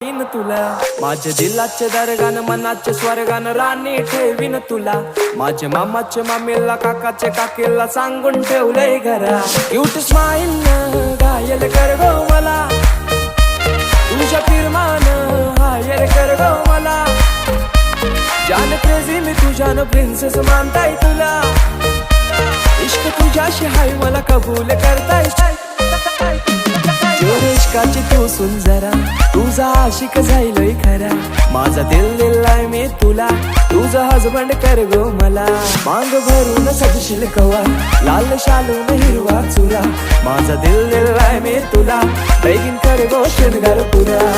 ठेवीन तुला. माझ्या दिलाचे दरगान मनाचे स्वर्गान राणी ठेवीन तुला. माझ्या मामाचे मामीला काकाचे काकीला सांगून ठेवलंय घरा. क्यूट स्माईल घायल कर गो मला. तुझ्या फिरमान हायर कर गो मला. जान क्रेझी मी तुझ्यानं प्रिन्सेस मानताय तुला. इश्क तुझ्याशी हाय मला कबूल करताय. इश्काची तू सुन जरा तुझा आशिक जाईलय खरा. माझा दिल दिलाय मी तुला. तुझा हजबंड कर गो मला. मांग भरून सजशील कवा. लाल शालून हिरवा चुरा. माझा दिल दिलाय मी तुला. बेगीन कर गो शिरगार पुरा.